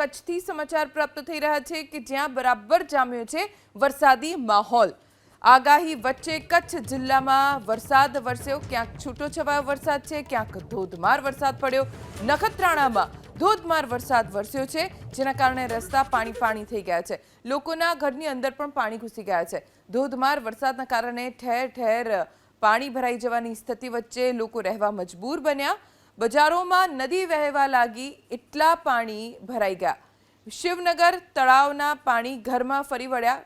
કચ્છથી સમાચાર પ્રાપ્ત થઈ રહ્યા છે કે જ્યાં બરાબર જામ્યો છે વરસાદી માહોલ. આગાહી વચ્ચે કચ્છ જિલ્લામાં વરસાદ વરસ્યો. ક્યાંક છૂટો છવાયો વરસાદ છે, ક્યાંક ધોધમાર વરસાદ પડ્યો. નખત્રાણામાં ધોધમાર વરસાદ વરસ્યો છે, જેના કારણે રસ્તા પાણી પાણી થઈ ગયા છે. લોકોના ઘરની અંદર પણ પાણી ઘૂસી ગયા છે. ધોધમાર વરસાદના કારણે ઠેર ઠેર પાણી ભરાઈ જવાની સ્થિતિ વચ્ચે લોકો રહેવા મજબૂર બન્યા. બજારોમાં નદી વહેવા લાગી, એટલા પાણી ભરાઈ ગયા. શિવનગર તળાવના પાણી ઘરમાં ફરી વળ્યા.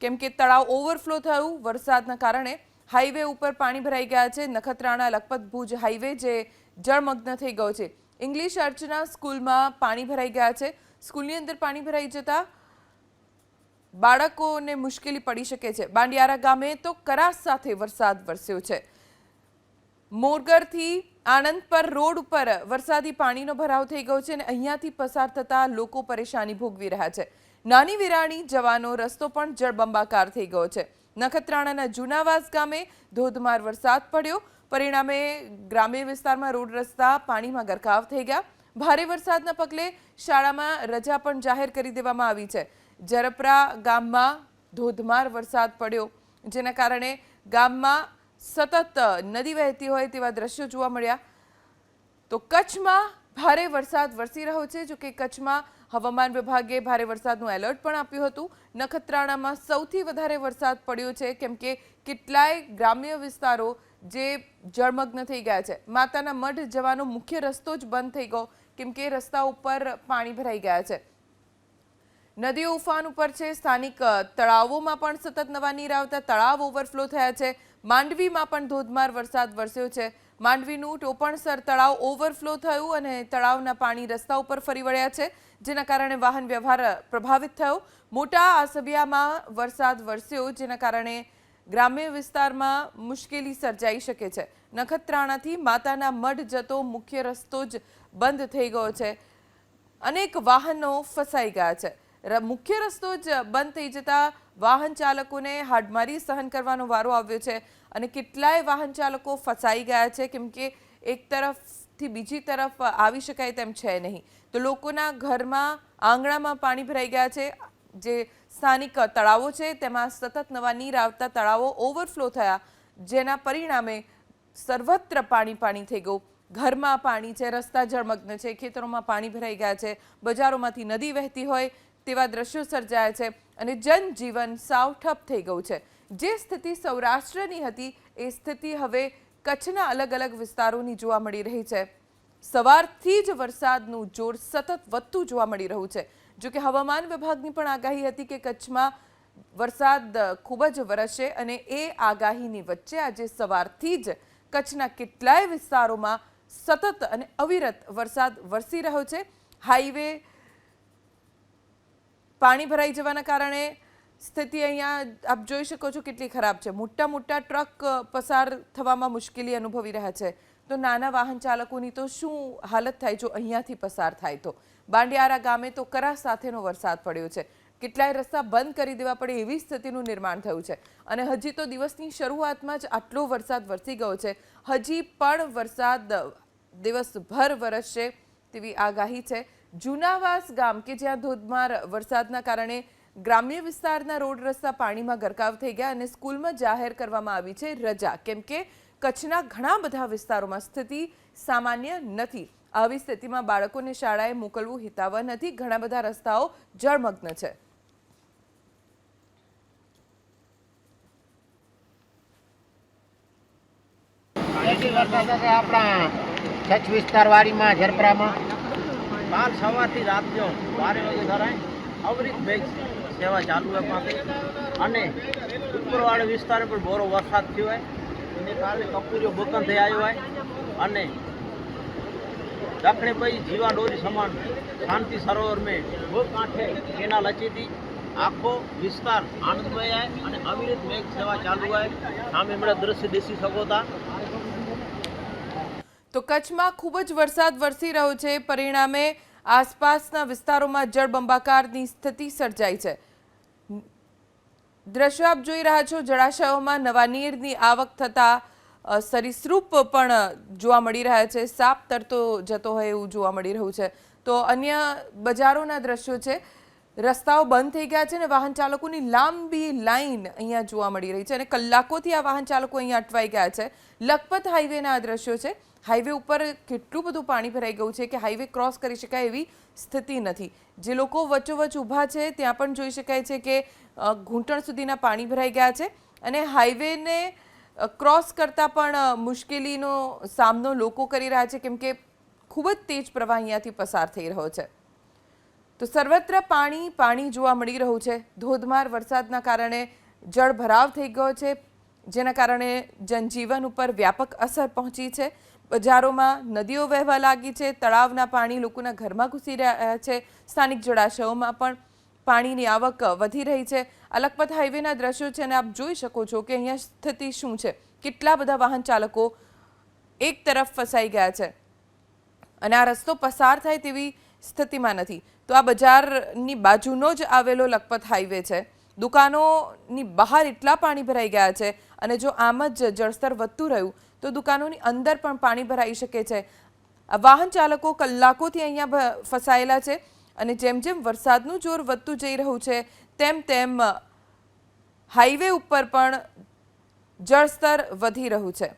કેમ કે તળાવ ઓવરફ્લો થયું, વરસાદના કારણે હાઈવે ઉપર પાણી ભરાઈ ગયા છે. નખત્રાણા, લખપત, ભુજ હાઈવે જે જળમગ્ન થઈ ગયો છે. ઇંગ્લિશ અર્ચના સ્કૂલમાં પાણી ભરાઈ ગયા છે. સ્કૂલની અંદર પાણી ભરાઈ જતા બાળકોને મુશ્કેલી પડી શકે છે. બાંડિયારા ગામે તો કરાસ સાથે વરસાદ વરસ્યો છે. મોરગરથી આણંદ પર રોડ ઉપર વરસાદી પાણીનો ભરાવ થઈ ગયો છે અને અહીંયાથી પસાર થતા લોકો પરેશાની ભોગવી રહ્યા છે. નાની વિરાણી જવાનો રસ્તો પણ જળબંબાકાર થઈ ગયો છે. નખત્રાણાના જૂનાવાસ ગામે ધોધમાર વરસાદ પડ્યો. પરિણામે ગ્રામ્ય વિસ્તારમાં રોડ રસ્તા પાણીમાં ગરકાવ થઈ ગયા. ભારે વરસાદના પગલે શાળામાં રજા પણ જાહેર કરી દેવામાં આવી છે. જરપરા ગામમાં ધોધમાર વરસાદ પડ્યો, જેના કારણે ગામમાં સતત નદી વહેતી હોય તેવા દ્રશ્યો જોવા મળ્યા. તો કચ્છમાં ભારે વરસાદ વરસી રહ્યો છે જો કે કચ્છમાં હવામાન વિભાગે ભારે વરસાદનું એલર્ટ પણ આપ્યું હતું. નખત્રાણામાં સૌથી વધારે વરસાદ પડ્યો છે, કેમ કે કેટલાય ગ્રામ્ય વિસ્તારો જે જળમગ્ન થઈ ગયા છે. માતાના મઢ જવાનો મુખ્ય રસ્તો જ બંધ થઈ ગયો, કેમ કે રસ્તા ઉપર પાણી ભરાઈ ગયા છે. નદીઓ ઉફાન ઉપર છે, સ્થાનિક તળાવોમાં પણ સતત નવા નીર આવતા તળાવ ઓવરફ્લો થયા છે. માંડવીમાં પણ ધોધમાર વરસાદ વરસ્યો છે. માંડવીનું ટોપણસર તળાવ ઓવરફ્લો થયું અને તળાવના પાણી રસ્તા ઉપર ફરી વળ્યા છે, જેના કારણે વાહન વ્યવહાર પ્રભાવિત થયો. મોટા આસબિયામાં વરસાદ વરસ્યો, જેના કારણે ગ્રામ્ય વિસ્તારમાં મુશ્કેલી સર્જાઈ શકે છે. નખત્રાણાથી માતાના મઢ જતો મુખ્ય રસ્તો જ બંધ થઈ ગયો છે. અનેક વાહનો ફસાઈ ગયા છે. મુખ્ય રસ્તો જ બંધ થઈ જતા વાહન ચાલકોને હાડમારી સહન કરવાનો વારો આવ્યો છે અને કેટલાય વાહન ચાલકો ફસાઈ ગયા છે. કેમ કે એક તરફથી બીજી તરફ આવી શકાય તેમ છે નહીં. તો લોકોના ઘરમાં આંગણામાં પાણી ભરાઈ ગયા છે. જે સ્થાનિક તળાવો છે, તેમાં સતત નવા નીર આવતા તળાવો ઓવરફ્લો થયા, જેના પરિણામે સર્વત્ર પાણી પાણી થઈ ગયું. ઘરમાં પાણી છે, રસ્તા જળમગ્ન છે, ખેતરોમાં પાણી ભરાઈ ગયા છે, બજારોમાંથી નદી વહેતી હોય તેવા દ્રશ્યો સર્જાયા છે અને જનજીવન સાવ ઠપ થઈ ગયું છે. જે સ્થિતિ સૌરાષ્ટ્રની હતી, એ સ્થિતિ હવે કચ્છના અલગ અલગ વિસ્તારોની જોવા મળી રહી છે. સવારથી જ વરસાદનું જોર સતત વધતું જોવા મળી રહ્યું છે. જો કે હવામાન વિભાગની પણ આગાહી હતી કે કચ્છમાં વરસાદ ખૂબ જ વરસશે અને એ આગાહીની વચ્ચે આજે સવારથી જ કચ્છના કેટલાય વિસ્તારોમાં સતત અને અવિરત વરસાદ વરસી રહ્યો છે. હાઈવે પાણી ભરાઈ જવાના કારણે સ્થિતિ અહીંયા આપ જોઈ શકો છો કેટલી ખરાબ છે. મોટા મોટા ટ્રક પસાર થવામાં મુશ્કેલી અનુભવી રહ્યા છે. તો નાના વાહન ચાલકોની તો શું હાલત થાય જો અહીંયાથી પસાર થાય તો? બાંડિયારા ગામે તો કરા સાથેનો વરસાદ પડ્યો છે. કેટલાય રસ્તા બંધ કરી દેવા પડે એવી સ્થિતિનું નિર્માણ થયું છે. અને હજી તો દિવસની શરૂઆતમાં જ આટલો વરસાદ વરસી ગયો છે. હજી પણ વરસાદ દિવસભર વરસશે તેવી આગાહી છે. જૂનાવાસ ગામ કે જ્યાં ધોધમાર વરસાદના કારણે ગ્રામ્ય વિસ્તારના રોડ રસ્તા પાણીમાં ગરકાવ થઈ ગયા અને સ્કૂલમાં જાહેર કરવામાં આવી છે રજા. કેમ કે કચ્છના ઘણા બધા વિસ્તારોમાં સ્થિતિ સામાન્ય નથી. આવી સ્થિતિમાં બાળકોને શાળાએ મોકલવું હિતાવહ નથી. ઘણા બધા રસ્તાઓ જળમગ્ન છે. આપણા કચ્છ વિસ્તાર વાડીમાં ઝરપરામાં કાલ સવારથી રાત જો બારે વાગે ધરાય. અવરિત બેંક સેવા ચાલુ હોય પાસે અને ઉપરવાળા વિસ્તારે પણ બોરો વરસાદ થયો હોય. એને કારણે કપૂરીઓ બકન થઈ આવ્યો હોય. અને દક્ષિણ પછી જીવા ડોરી સમાન શાંતિ સરોવર મેં બહુ કાંઠે એના લચીથી આખો વિસ્તાર આનંદમય અને અવિરત મેઘ સેવા ચાલુ હોય. આમ એમણે દ્રશ્ય દેસી શકો હતા તો કચ્છમાં ખૂબ જ વરસાદ વરસી રહ્યો છે. પરિણામે આસપાસના વિસ્તારોમાં જળબંબાકારની સ્થિતિ સર્જાઈ છે. દ્રશ્યો આપ જોઈ રહ્યા છો. જળાશયોમાં નવા નીરની આવક થતા સરીસૃપ પણ જોવા મળી રહ્યા છે. સાપ તરતો જતો હોય એવું જોવા મળી રહ્યું છે. તો અન્ય બજારોના દ્રશ્યો છે. રસ્તાઓ બંધ થઈ ગયા છે અને વાહન ચાલકોની લાંબી લાઈન અહીંયા જોવા મળી રહી છે અને કલાકોથી આ વાહન ચાલકો અહીંયા અટવાઈ ગયા છે. લખપત હાઈવેના આ દ્રશ્યો છે. હાઈવે ઉપર કેટલું બધું પાણી ભરાઈ ગયું છે કે હાઈવે ક્રોસ કરી શકાય એવી સ્થિતિ નથી. જે લોકો વચ્ચોવચ્ચ ઊભા છે, ત્યાં પણ જોઈ શકાય છે કે ઘૂંટણ સુધીના પાણી ભરાઈ ગયા છે અને હાઈવેને ક્રોસ કરતાં પણ મુશ્કેલીનો સામનો લોકો કરી રહ્યા છે કેમ કે ખૂબ જ તેજ પ્રવાહ અહીંયાથી પસાર થઈ રહ્યો છે. તો સર્વત્ર પાણી પાણી જોવા મળી રહ્યું છે. ધોધમાર વરસાદના કારણે જળ ભરાવ થઈ ગયો છે, જેના કારણે જનજીવન ઉપર વ્યાપક અસર પહોંચી છે. બજારોમાં નદીઓ વહેવા લાગી છે, તળાવના પાણી લોકોના ઘરમાં ઘૂસી રહ્યા છે, સ્થાનિક જળાશયોમાં પણ પાણીની આવક વધી રહી છે. અલગપત હાઈવેના દ્રશ્યો છે અને આપ જોઈ શકો છો કે અહીંયા સ્થિતિ શું છે. કેટલા બધા વાહન ચાલકો એક તરફ ફસાઈ ગયા છે અને આ રસ્તો પસાર થાય તેવી સ્થિતિમાં નથી. તો આ બજારની બાજુનો જ આવેલો લખપત હાઈવે છે. દુકાનોની બહાર એટલા પાણી ભરાઈ ગયા છે અને જો આમ જ જળસ્તર વધતું રહ્યું, તો દુકાનોની અંદર પણ પાણી ભરાઈ શકે છે. વાહન ચાલકો કલાકોથી અહીંયા ફસાયેલા છે અને જેમ જેમ વરસાદનું જોર વધતું જઈ રહ્યું છે, તેમ તેમ હાઈવે ઉપર પણ જળસ્તર વધી રહ્યું છે.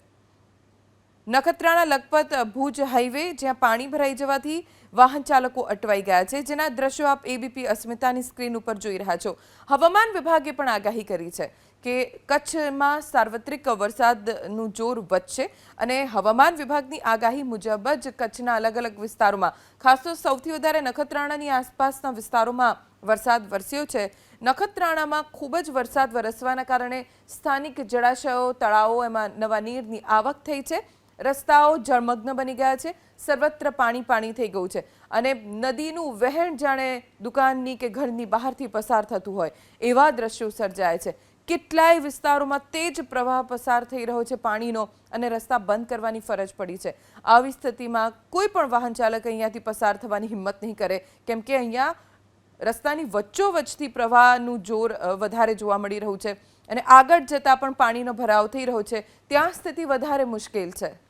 નખત્રાણા લખપત ભુજ હાઈવે, જ્યાં પાણી ભરાઈ જવાથી વાહન ચાલકો અટવાઈ ગયા છે. જેના દ્રશ્યો આપ એબીપી અસ્મિતાની સ્ક્રીન ઉપર જોઈ રહ્યા છો. હવામાન વિભાગે પણ આગાહી કરી છે કે કચ્છમાં સાર્વત્રિક વરસાદનું જોર વધશે અને હવામાન વિભાગની આગાહી મુજબ જ કચ્છના અલગ અલગ વિસ્તારોમાં, ખાસ તો સૌથી વધારે નખત્રાણાની આસપાસના વિસ્તારોમાં વરસાદ વરસ્યો છે. નખત્રાણામાં ખૂબ જ વરસાદ વરસવાના કારણે સ્થાનિક જળાશયો, તળાવો, એમાં નવા નીરની આવક થઈ છે. રસ્તાઓ જળમગ્ન બની ગયા છે. સર્વત્ર પાણી પાણી થઈ ગયું છે. અને નદીનું વહેણ જાણે દુકાનની કે ઘરની બહારથી પસાર થતું હોય એવા દ્રશ્યો સર્જાય છે. કેટલાય વિસ્તારોમાં તેજ પ્રવાહ પસાર થઈ રહ્યો છે પાણીનો અને રસ્તા બંધ કરવાની ફરજ પડી છે. આવી સ્થિતિમાં કોઈ પણ વાહન ચાલક અહીંયાથી પસાર થવાની હિંમત નહીં કરે. કેમ કે અહીંયા રસ્તાની વચ્ચોવચ્ચથી પ્રવાહનું જોર વધારે જોવા મળી રહ્યું છે. અને આગળ જતાં પણ પાણીનો ભરાવ થઈ રહ્યો છે. ત્યાં સ્થિતિ વધારે મુશ્કેલ છે.